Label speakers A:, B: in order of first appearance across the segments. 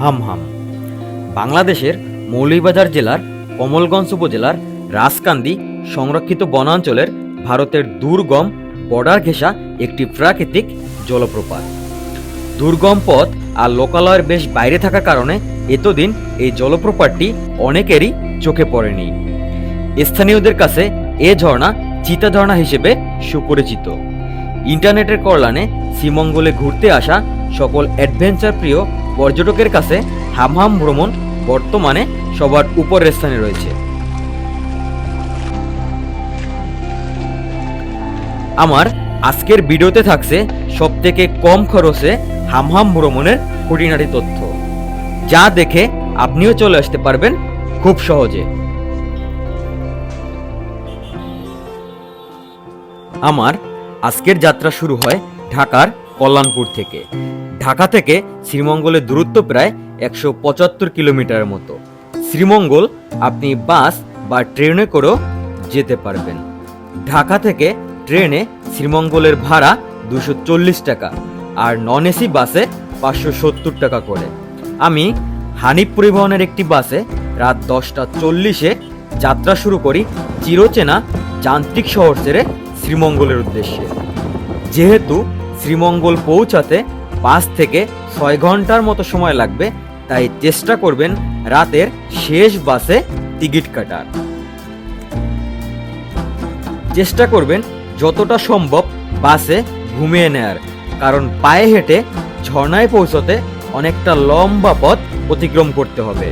A: হামহাম বাংলাদেশের মৌলভীবাজার জেলার কমলগঞ্জ উপজেলার রাজকান্দি সংরক্ষিত বনাঞ্চলের ভারতের দুর্গম বর্ডার ঘেঁষা একটি প্রাকৃতিক জলপ্রপাত। দুর্গম পথ আর লোকালয়ের বেশ বাইরে থাকার কারণে এতদিন এই জলপ্রপাতটি অনেকেরই চোখে পড়েনি। স্থানীয়দের কাছে এ ঝর্ণা চিতা ঝর্ণা হিসেবে সুপরিচিত। ইন্টারনেটের কল্যাণে শ্রীমঙ্গলে ঘুরতে আসা সকল অ্যাডভেঞ্চার প্রিয় পর্যটকের কাছে হামহাম ভ্রমণ বর্তমানে সবার উপরের স্থানে রয়েছে। আমার আজকের ভিডিওতে থাকছে সবথেকে কম খরচে হামহাম ভ্রমণের খুঁটিনাটি তথ্য, যা দেখে আপনিও চলে আসতে পারবেন খুব সহজে। আমার আজকের যাত্রা শুরু হয় ঢাকার কল্যাণপুর থেকে। ঢাকা থেকে শ্রীমঙ্গলের দূরত্ব প্রায় একশো পঁচাত্তর কিলোমিটারের মতো। শ্রীমঙ্গল আপনি বাস বা ট্রেনে করেও যেতে পারবেন। ঢাকা থেকে ট্রেনে শ্রীমঙ্গলের ভাড়া দুশো চল্লিশ টাকা আর নন এসি বাসে পাঁচশো সত্তর টাকা করে। আমি হানিফ পরিবহনের একটি বাসে রাত দশটা চল্লিশে যাত্রা শুরু করি চিরচেনা যান্ত্রিক শহর ছেড়ে শ্রীমঙ্গলের উদ্দেশ্যে। যেহেতু শ্রীমঙ্গল পৌঁছাতে পাঁচ থেকে ছয় ঘণ্টার মতো সময় লাগবে, তাই চেষ্টা করবেন রাতের শেষ বাসে টিকিট কাটার। চেষ্টা করবেন যতটা সম্ভব বাসে ঘুমিয়ে নেয়ার, কারণ পায়ে হেঁটে ঝর্ণায় পৌঁছতে অনেকটা লম্বা পথ অতিক্রম করতে হবে।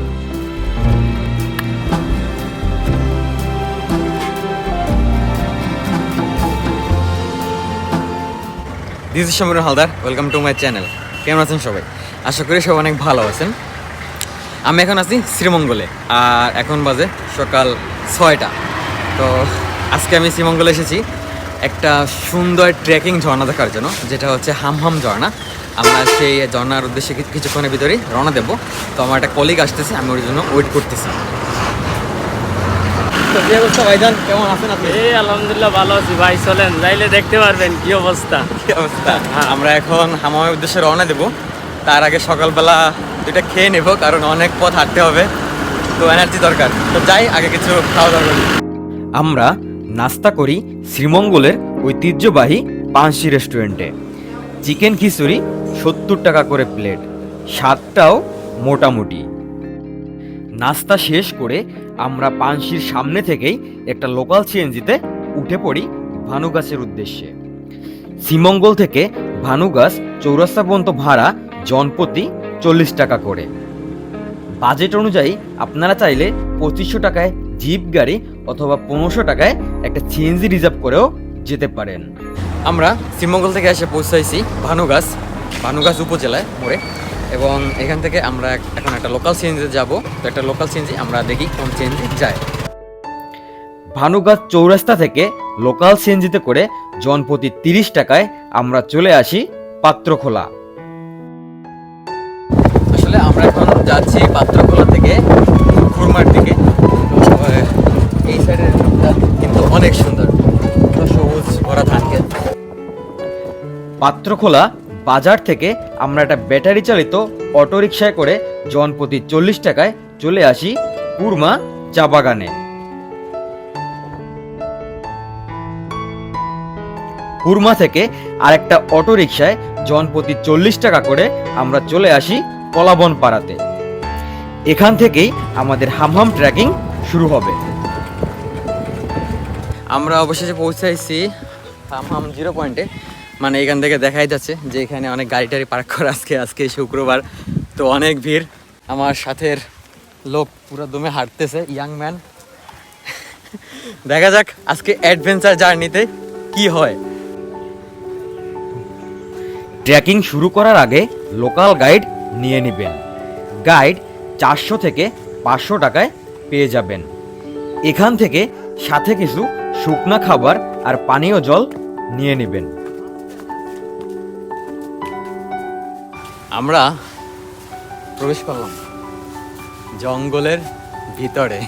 B: This is Samiran Haldar welcome to my channel কেমন আছেন সবাই? আশা করি সবাই অনেক ভালো আছেন। আমি এখন আছি শ্রীমঙ্গলে, আর এখন বাজে সকাল ছয়টা। তো আজকে আমি শ্রীমঙ্গলে এসেছি একটা সুন্দর ট্রেকিং ঝর্ণা দেখার জন্য, যেটা হচ্ছে হামহাম ঝর্ণা। আমরা সেই ঝর্ণার উদ্দেশ্যে কিছুক্ষণের ভিতরেই রওনা দেবো। তো আমার একটা কলিগ আসতেছে, আমি ওর জন্য ওয়েট করতেছি। তো কি অবস্থা ভাইজান কেমন আছেন আপনি?
C: এই আলহামদুলিল্লাহ ভালো আছি। ভাই চলেন যাইলে দেখতে পারবেন কি অবস্থা।
B: কি অবস্থা? আমরা এখন হামামের উদ্দেশ্যে রওনা দেব। তার আগে সকালবেলা দুইটা খেয়ে নেব কারণ অনেক পথ হাঁটতে হবে। তো এনার্জি দরকার। তো যাই আগে কিছু খাওয়া দাওয়া করি।
A: আমরা নাস্তা করি শ্রীমঙ্গলের ঐতিহ্যবাহী পাঁচশি রেস্টুরেন্টে। চিকেন খিচুড়ি সত্তর টাকা করে প্লেট। স্বাদটাও মোটামুটি। নাস্তা শেষ করে আমরা পানশির সামনে থেকেই একটা লোকাল সিএনজিতে উঠে পড়ি ভানুগাছের উদ্দেশ্যে। শ্রীমঙ্গল থেকে ভানুগাছ চৌরাস্তা পর্যন্ত ভাড়া জনপ্রতি চল্লিশ টাকা করে। বাজেট অনুযায়ী আপনারা চাইলে পঁচিশশো টাকায় জিপ গাড়ি অথবা পনেরোশো টাকায় একটা সিএনজি রিজার্ভ করেও যেতে পারেন।
B: আমরা শ্রীমঙ্গল থেকে এসে পৌঁছাইছি ভানুগাছ ভানুগাছ উপজেলায় মোড়ে। এবং এখান থেকে আমরা এখন একটা লোকাল সিএনজিতে যাব। তো একটা লোকাল সিএনজি আমরা দেখি কোন সিএনজি যায়।
A: ভানুগাছ চৌরাস্তা থেকে লোকাল সিএনজিতে করে জনপ্রতি তিরিশ টাকায় আমরা চলে আসি পাত্রখোলা।
B: আসলে আমরা এখন যাচ্ছি পাত্রকোলা থেকে খুরমার দিকে। এই সাইডের কিন্তু অনেক সুন্দর। সবুজ ভরা ধান ক্ষেত
A: পাত্রখোলা বাজার থেকে আমরা একটা ব্যাটারি চালিত অটোরিকশায় করে জনপ্রতি চল্লিশ টাকায় চলে আসি কুরমা চা বাগানে। কুরমা থেকে আরেকটা অটোরিকশায় জনপ্রতি চল্লিশ টাকা করে আমরা চলে আসি কলাবন পাড়াতে এখান থেকেই আমাদের হামহাম ট্রেকিং শুরু হবে।
B: আমরা অবশেষে পৌঁছাইছি হামহাম জিরো পয়েন্টে। মানে এখান থেকে দেখাই যাচ্ছে যে এখানে অনেক গাড়ি টাড়ি পার্ক করা আজকে আজকে শুক্রবার। তো অনেক ভিড়। আমার সাথের লোক পুরো দমে হাঁটতেছে ইয়াং ম্যান দেখা যাক আজকে অ্যাডভেঞ্চার জার্নিতে কি হয়।
A: ট্রেকিং শুরু করার আগে লোকাল গাইড নিয়ে নেবেন। গাইড চারশো থেকে পাঁচশো টাকায় পেয়ে যাবেন। এখান থেকে সাথে কিছু শুকনা খাবার আর পানীয় জল নিয়ে নেবেন।
B: আমরা প্রবেশ করলাম। জঙ্গলের ভিতরে।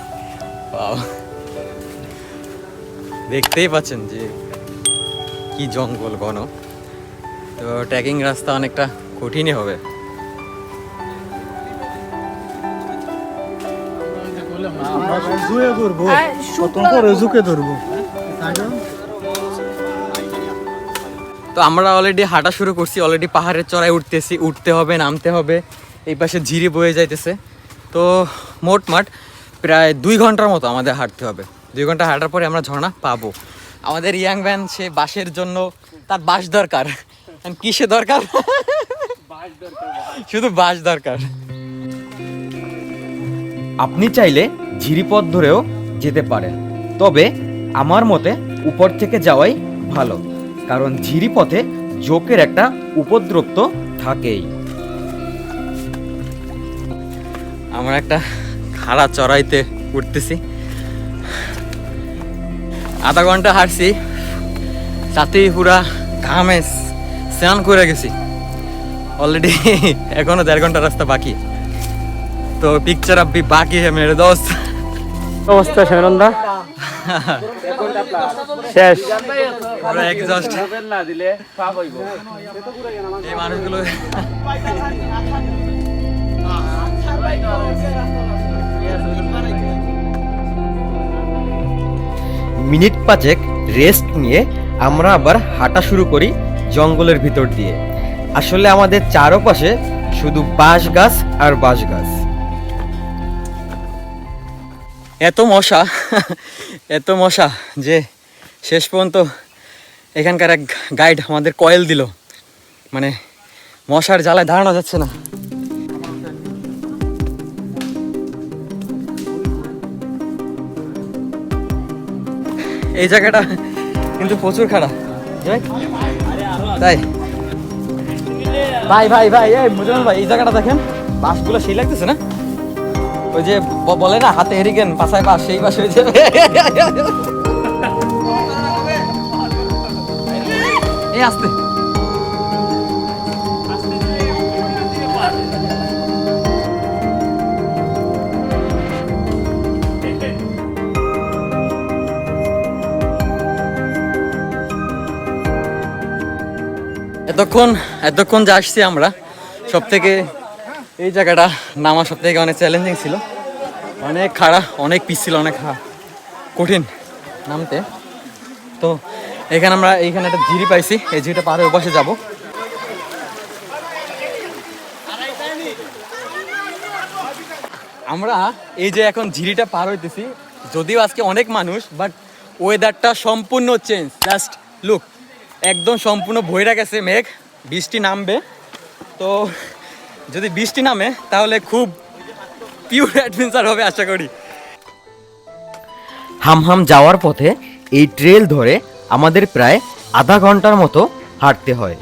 B: দেখতেই পাচ্ছেন যে কি জঙ্গল ঘন। তো ট্র্যাকিং রাস্তা অনেকটা কঠিনই হবে।
D: ধরবো।
B: আমরা অলরেডি হাঁটা শুরু করছি অলরেডি পাহাড়ের চড়াই উঠতেছি, উঠতে হবে, নামতে হবে, এই পাশে ঝিরি বয়ে যাইতেছে। তো মোটমাট প্রায় দুই ঘণ্টার মতো আমাদের হাঁটতে হবে। দুই ঘণ্টা হাঁটার পরে আমরা ঝর্ণা পাবো। আমাদের ইয়াং ম্যান সে বাসের জন্য তার বাস দরকার। কিসে দরকার? শুধু বাস দরকার।
A: আপনি চাইলে ঝিরিপথ ধরেও যেতে পারেন। তবে আমার মতে উপর থেকে যাওয়াই ভালো। কারণ ঝিরিপথে জোকের একটা উপদ্রব তো থাকেই।
B: আমরা একটা খাড়া চড়াইতে উঠতেছি। আধা ঘণ্টা হাঁটছি। তাতেই পুরা ঘামে স্নান করে গেছি। অলরেডি এখনও দেড় ঘণ্টা রাস্তা বাকি। তো পিকচার আপনি বাকি হ্যাঁ মেরে দোস্ত
C: অবস্থা শ্যামরন্দা শেষ।
B: পুরো এক্সস্ট
C: না দিলে পাপ হইব
B: এই মানুষগুলো
A: মিনিট পাঁচেক রেস্ট নিয়ে আমরা আবার হাঁটা শুরু করি জঙ্গলের ভিতর দিয়ে। আসলে আমাদের চারপাশে শুধু বাঁশ গাছ আর বাঁশ গাছ
B: এত মশা। এত মশা যে শেষ পর্যন্ত এখানকার এক গাইড আমাদের কয়েল দিল। মানে মশার জ্বালায় দাঁড়ানো যাচ্ছে না। এই জায়গাটা কিন্তু প্রচুর খারাপ। তাই। ভাই ভাই ভাই, এই ভাই, এই জায়গাটা দেখেন। বাসগুলো সেই লাগতেছে না? ওই যে বলে না, হাতে হেরিকেন পাশায় বাস, সেই বাস হয়েছে এই আসতে। এতক্ষণ এতক্ষণ যে আসছি আমরা সব থেকে এই জায়গাটা নামা সব থেকে অনেক চ্যালেঞ্জিং ছিল। অনেক খাড়া, অনেক পিস ছিল, অনেক কঠিন নামতে। তো এখানে আমরা এইখানে একটা ঝিরি পাইছি, এই ঝিরিটা পাহাড়ের ওপাশে যাব। আমরা এই যে এখন ঝিরিটা পার হইতেছি, যদিও আজকে অনেক মানুষ বাট ওয়েদারটা সম্পূর্ণ চেঞ্জ জাস্ট লুক একদম সম্পূর্ণ ভৈরা গেছে মেঘ, বৃষ্টি নামবে। তো যদি বৃষ্টি নামে, তাহলে খুব পিওর অ্যাডভেঞ্চার হবে, আশা করি।
A: হামহাম যাওয়ার পথে এই ট্রেল ধরে আমাদের প্রায় আধা ঘণ্টার মতো হাঁটতে হয়।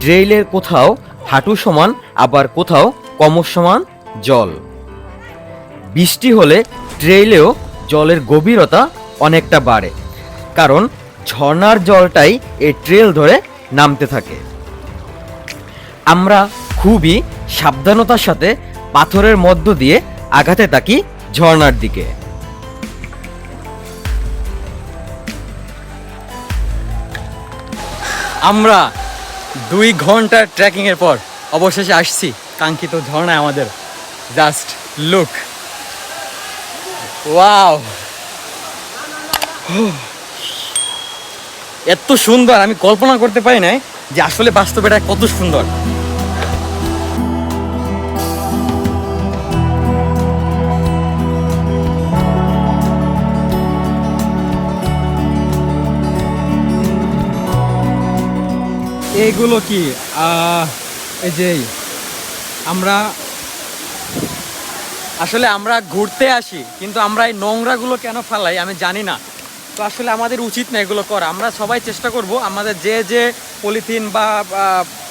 A: ট্রেইলের কোথাও হাঁটু সমান, আবার কোথাও কমর সমান জল। বৃষ্টি হলে ট্রেইলেও জলের গভীরতা অনেকটা বাড়ে, কারণ ঝর্ণার জলটাই এই ট্রেল ধরে নামতে থাকে। আমরা খুবই সাবধানতার সাথে পাথরের মধ্য দিয়ে আঘাতে তাকি ঝর্ণার দিকে।
B: আমরা দুই ঘণ্টার ট্রেকিং এর পর অবশেষে আসছি, কাঙ্ক্ষিত ঝর্ণায় আমাদের। জাস্ট লুক ওয়াও এত সুন্দর, আমি কল্পনা করতে পারি নাই যে আসলে বাস্তবে এটা কত সুন্দর।
E: এইগুলো কি? এই যে আমরা
B: আসলে আমরা ঘুরতে আসি, কিন্তু আমরা এই নোংরাগুলো কেন ফেলাই আমি জানি না। তো আসলে আমাদের উচিত না এগুলো করা। আমরা সবাই চেষ্টা করব আমাদের যে যে পলিথিন বা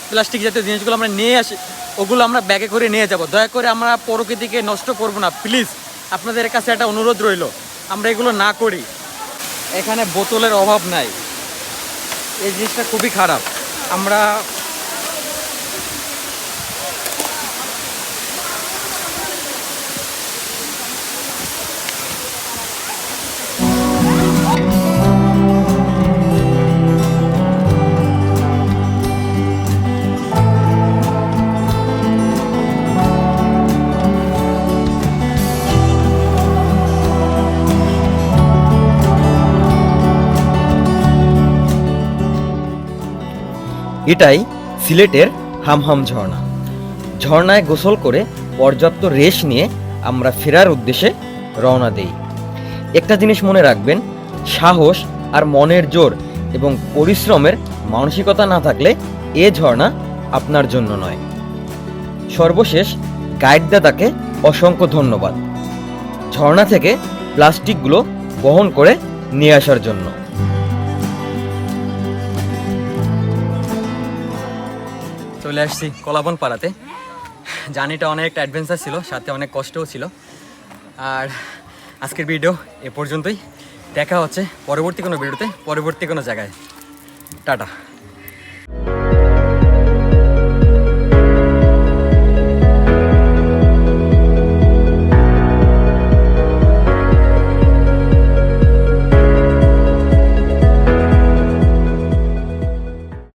B: প্লাস্টিক জাতীয় জিনিসগুলো আমরা নিয়ে আসি, ওগুলো আমরা ব্যাগে করে নিয়ে যাব। দয়া করে আমরা প্রকৃতিকে নষ্ট করব না। প্লিজ, আপনাদের কাছে একটা অনুরোধ রইল। আমরা এগুলো না করি। এখানে বোতলের অভাব নাই। এই জিনিসটা খুবই খারাপ। আমরা
A: এটাই সিলেটের হামহাম ঝর্ণা। ঝর্ণায় গোসল করে পর্যাপ্ত রেশ নিয়ে আমরা ফেরার উদ্দেশ্যে রওনা দেই। একটা জিনিস মনে রাখবেন, সাহস আর মনের জোর এবং পরিশ্রমের মানসিকতা না থাকলে এ ঝর্ণা আপনার জন্য নয়। সর্বশেষ গাইড দাদাকে অসংখ্য ধন্যবাদ। ঝর্ণা থেকে প্লাস্টিকগুলো বহন করে নিয়ে আসার জন্য।
B: চলে আসছি কলাবন পাড়াতে জার্নিটা অনেকটা অ্যাডভেঞ্চার ছিল, সাথে অনেক কষ্টও ছিল। আর আজকের ভিডিও এ পর্যন্তই। দেখা হচ্ছে পরবর্তী কোনো ভিডিওতে পরবর্তী কোনো জায়গায়। টাটা।